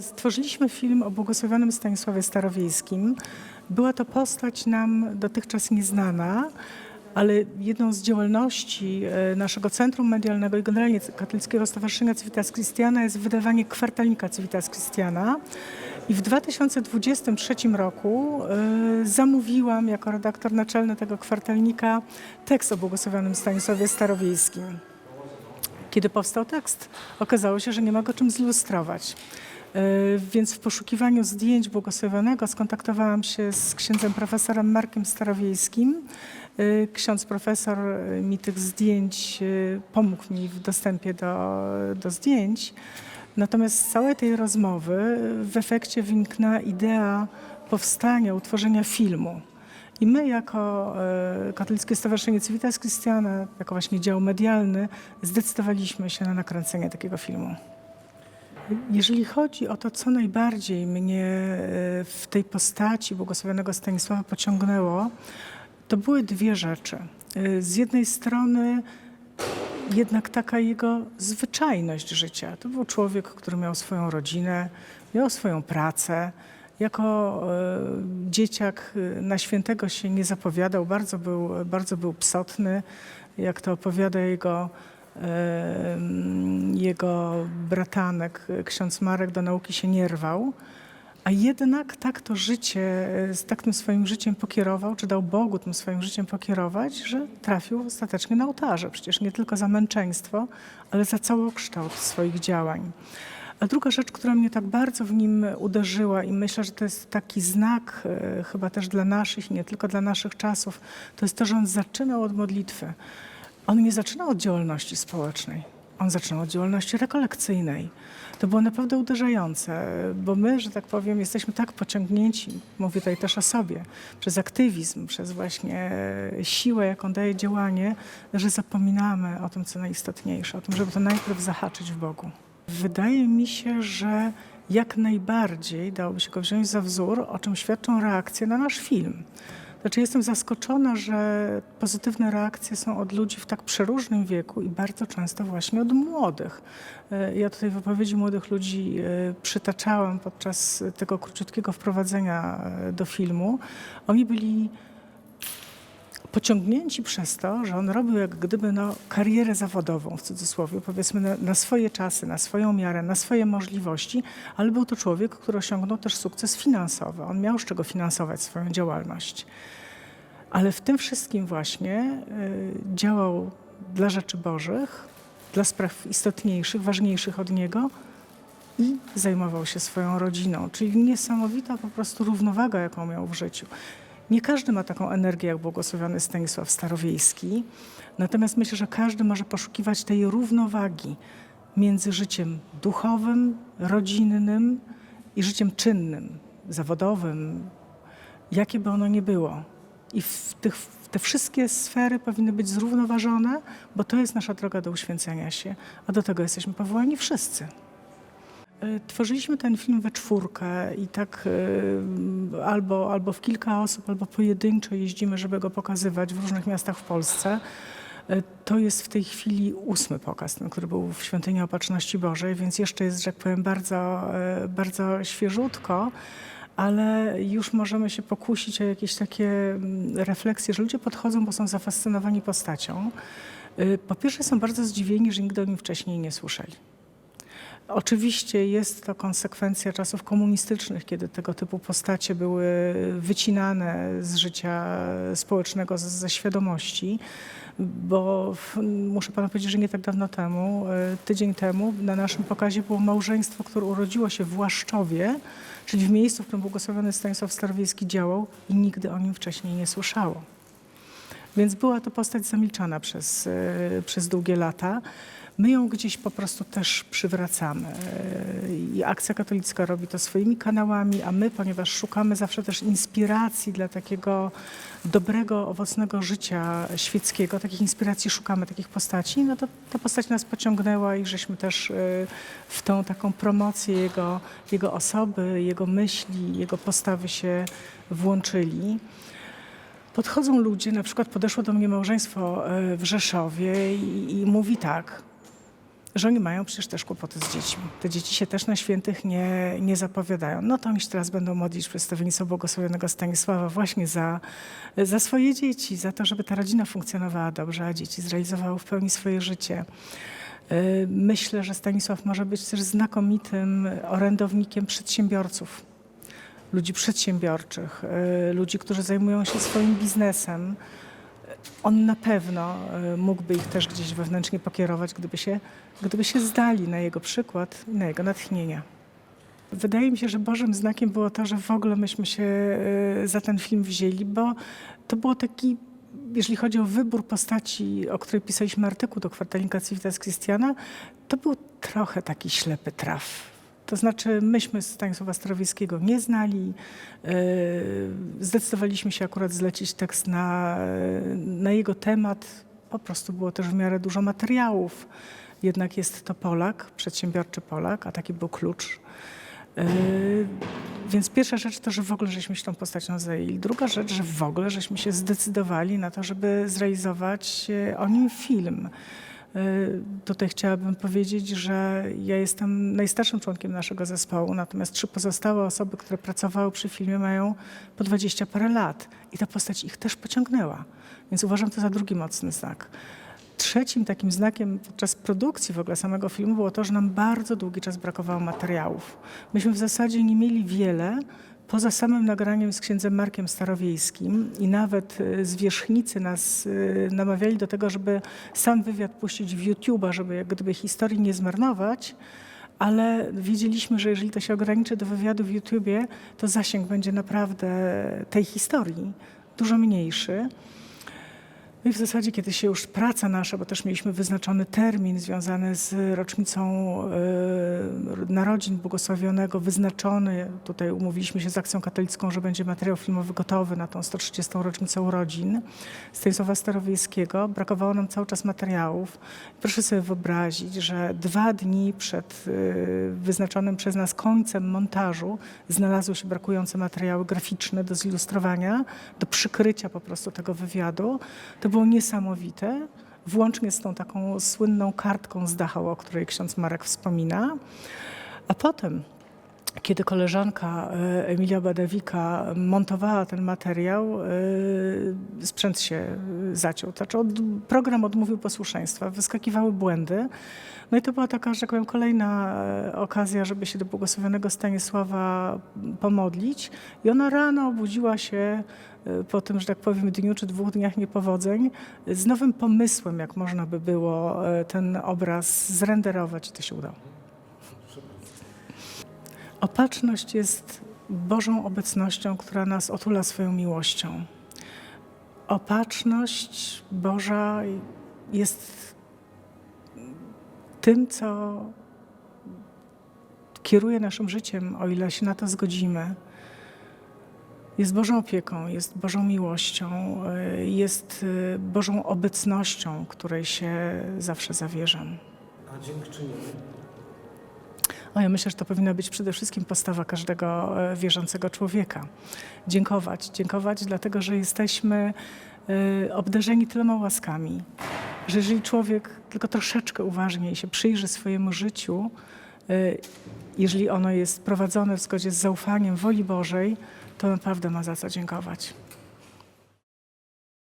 Stworzyliśmy film o błogosławionym Stanisławie Starowiejskim. Była to postać nam dotychczas nieznana, ale jedną z działalności e, naszego Centrum Medialnego i generalnie Katolickiego Stowarzyszenia Civitas Christiana jest wydawanie kwartalnika Civitas Christiana. I w 2023 roku e, zamówiłam jako redaktor naczelny tego kwartalnika tekst o błogosławionym Stanisławie Starowiejskim. Kiedy powstał tekst, okazało się, że nie ma go czym zilustrować. E, Więc w poszukiwaniu zdjęć błogosławionego skontaktowałam się z księdzem profesorem Markiem Starowiejskim. E, Ksiądz profesor e, mi tych zdjęć pomógł mi w dostępie do, do zdjęć. Natomiast z całej tej rozmowy w efekcie wyniknęła idea powstania, utworzenia filmu. I my jako Katolickie Stowarzyszenie Civitas Christiana, jako właśnie dział medialny, zdecydowaliśmy się na nakręcenie takiego filmu. Jeżeli chodzi o to, co najbardziej mnie e, w tej postaci błogosławionego Stanisława pociągnęło, to były dwie rzeczy. E, Z jednej strony jednak taka jego zwyczajność życia. To był człowiek, który miał swoją rodzinę, miał swoją pracę. Jako e, dzieciak na świętego się nie zapowiadał, bardzo był, bardzo był psotny, jak to opowiada jego, jego bratanek, ksiądz Marek, do nauki się nie rwał. A jednak tak to życie, e, tak tym swoim życiem pokierował, czy dał Bogu tym swoim życiem pokierować, że trafił ostatecznie na ołtarze. Przecież nie tylko za męczeństwo, ale za całokształt swoich działań. A druga rzecz, która mnie tak bardzo w nim uderzyła i myślę, że to jest taki znak e, chyba też dla naszych nie tylko dla naszych czasów, to jest to, że on zaczynał od modlitwy. On nie zaczynał od działalności społecznej. On zaczynał od działalności rekolekcyjnej. To było naprawdę uderzające, bo my, że tak powiem, jesteśmy tak pociągnięci, mówię tutaj też o sobie, przez aktywizm, przez właśnie siłę, jaką daje działanie, że zapominamy o tym, co najistotniejsze, o tym, żeby to najpierw zahaczyć w Bogu. Wydaje mi się, że jak najbardziej dałoby się go wziąć za wzór, o czym świadczą reakcje na nasz film. Znaczy jestem zaskoczona, że pozytywne reakcje są od ludzi w tak przeróżnym wieku i bardzo często właśnie od młodych. E, Ja tutaj wypowiedzi młodych ludzi e, przytaczałam podczas tego króciutkiego wprowadzenia e, do filmu. Oni byli pociągnięci przez to, że on robił jak gdyby no, karierę zawodową, w cudzysłowie, powiedzmy na, na swoje czasy, na swoją miarę, na swoje możliwości, ale był to człowiek, który osiągnął też sukces finansowy. On miał z czego finansować swoją działalność. Ale w tym wszystkim właśnie y, działał dla rzeczy Bożych, dla spraw istotniejszych, ważniejszych od niego i zajmował się swoją rodziną. Czyli niesamowita po prostu równowaga, jaką miał w życiu. Nie każdy ma taką energię jak błogosławiony Stanisław Starowiejski, natomiast myślę, że każdy może poszukiwać tej równowagi między życiem duchowym, rodzinnym i życiem czynnym, zawodowym, jakie by ono nie było. I w tych, w te wszystkie sfery powinny być zrównoważone, bo to jest nasza droga do uświęcenia się, a do tego jesteśmy powołani wszyscy. E, Tworzyliśmy ten film we czwórkę i tak e, albo, albo w kilka osób, albo pojedynczo jeździmy, żeby go pokazywać w różnych miastach w Polsce. E, To jest w tej chwili ósmy pokaz, ten, który był w Świątyni Opatrzności Bożej, więc jeszcze jest, że jak powiem, bardzo, bardzo świeżutko, ale już możemy się pokusić o jakieś takie mm, refleksje, że ludzie podchodzą, bo są zafascynowani postacią. Po pierwsze są bardzo zdziwieni, że nigdy o nim wcześniej nie słyszeli. Oczywiście jest to konsekwencja czasów komunistycznych, kiedy tego typu postacie były wycinane z życia społecznego, ze świadomości, bo muszę panu powiedzieć, że nie tak dawno temu, e, tydzień temu na naszym pokazie było małżeństwo, które urodziło się w Łaszczowie, czyli w miejscu, w którym błogosławiony Stanisław Starowiejski działał i nigdy o nim wcześniej nie słyszało. Więc była to postać zamilczana przez, e, przez długie lata. My ją gdzieś po prostu też przywracamy. I Akcja Katolicka robi to swoimi kanałami, a my, ponieważ szukamy zawsze też inspiracji dla takiego dobrego, owocnego życia świeckiego, takich inspiracji szukamy, takich postaci, no to ta postać nas pociągnęła i żeśmy też e, w tą taką promocję jego, jego osoby, jego myśli, jego postawy się włączyli. Podchodzą ludzie, na przykład podeszło do mnie małżeństwo e, w Rzeszowie i, i mówi tak. Że oni mają przecież też kłopoty z dziećmi. Te dzieci się też na świętych nie, nie zapowiadają. No to oni się teraz będą modlić przedstawienictwo błogosławionego Stanisława właśnie za, za swoje dzieci, za to, żeby ta rodzina funkcjonowała dobrze, a dzieci zrealizowały w pełni swoje życie. Y, Myślę, że Stanisław może być też znakomitym orędownikiem przedsiębiorców, ludzi przedsiębiorczych, y, ludzi, którzy zajmują się swoim biznesem. On na pewno y, mógłby ich też gdzieś wewnętrznie pokierować, gdyby się, gdyby się zdali na jego przykład i na jego natchnienia. Wydaje mi się, że Bożym znakiem było to, że w ogóle myśmy się y, za ten film wzięli, bo to było taki, jeżeli chodzi o wybór postaci, o której pisaliśmy artykuł do kwartalnika Civitas Christiana, to był trochę taki ślepy traf. To znaczy, myśmy Stanisława Starowiejskiego nie znali. y, Zdecydowaliśmy się akurat zlecić tekst na, na jego temat. Po prostu było też w miarę dużo materiałów. Jednak jest to Polak, przedsiębiorczy Polak, a taki był klucz. Yy, Więc pierwsza rzecz to, że w ogóle żeśmy się tą postacią zajęli. Druga rzecz, że w ogóle żeśmy się zdecydowali na to, żeby zrealizować e, o nim film. Yy, Tutaj chciałabym powiedzieć, że ja jestem najstarszym członkiem naszego zespołu, natomiast trzy pozostałe osoby, które pracowały przy filmie mają po 20 parę lat i ta postać ich też pociągnęła. Więc uważam to za drugi mocny znak. Trzecim takim znakiem podczas produkcji w ogóle samego filmu było to, że nam bardzo długi czas brakowało materiałów. Myśmy w zasadzie nie mieli wiele, poza samym nagraniem z księdzem Markiem Starowiejskim i nawet y, zwierzchnicy nas y, namawiali do tego, żeby sam wywiad puścić w YouTube'a, żeby jak gdyby historii nie zmarnować, ale wiedzieliśmy, że jeżeli to się ograniczy do wywiadu w YouTubie, to zasięg będzie naprawdę tej historii dużo mniejszy. No i w zasadzie, kiedy się już praca nasza, bo też mieliśmy wyznaczony termin związany z rocznicą e, narodzin błogosławionego, wyznaczony, tutaj umówiliśmy się z Akcją Katolicką, że będzie materiał filmowy gotowy na tą 130. rocznicę urodzin Stanisława Starowiejskiego. Brakowało nam cały czas materiałów. Proszę sobie wyobrazić, że dwa dni przed e, wyznaczonym przez nas końcem montażu znalazły się brakujące materiały graficzne do zilustrowania, do przykrycia po prostu tego wywiadu. To było niesamowite, włącznie z tą taką słynną kartką z Dachau, o której ksiądz Marek wspomina. A potem, kiedy koleżanka e, Emilia Badawika montowała ten materiał, e, sprzęt się e, zaciął. Znaczy od, program odmówił posłuszeństwa, wyskakiwały błędy. No i to była taka, że tak powiem, kolejna okazja, żeby się do błogosławionego Stanisława pomodlić. I ona rano obudziła się po tym, że tak powiem, dniu czy dwóch dniach niepowodzeń, z nowym pomysłem, jak można by było ten obraz zrenderować i to się udało. Opatrzność jest Bożą obecnością, która nas otula swoją miłością. Opatrzność Boża jest tym, co kieruje naszym życiem, o ile się na to zgodzimy. Jest Bożą opieką, jest Bożą miłością, y, jest y, Bożą obecnością, której się zawsze zawierzam. A dziękczynienie? O, ja myślę, że to powinna być przede wszystkim postawa każdego e, wierzącego człowieka. Dziękować. Dziękować dlatego, że jesteśmy e, obdarzeni tyloma łaskami, że jeżeli człowiek tylko troszeczkę uważniej się przyjrzy swojemu życiu, e, jeżeli ono jest prowadzone w zgodzie z zaufaniem woli Bożej, to naprawdę ma za co dziękować.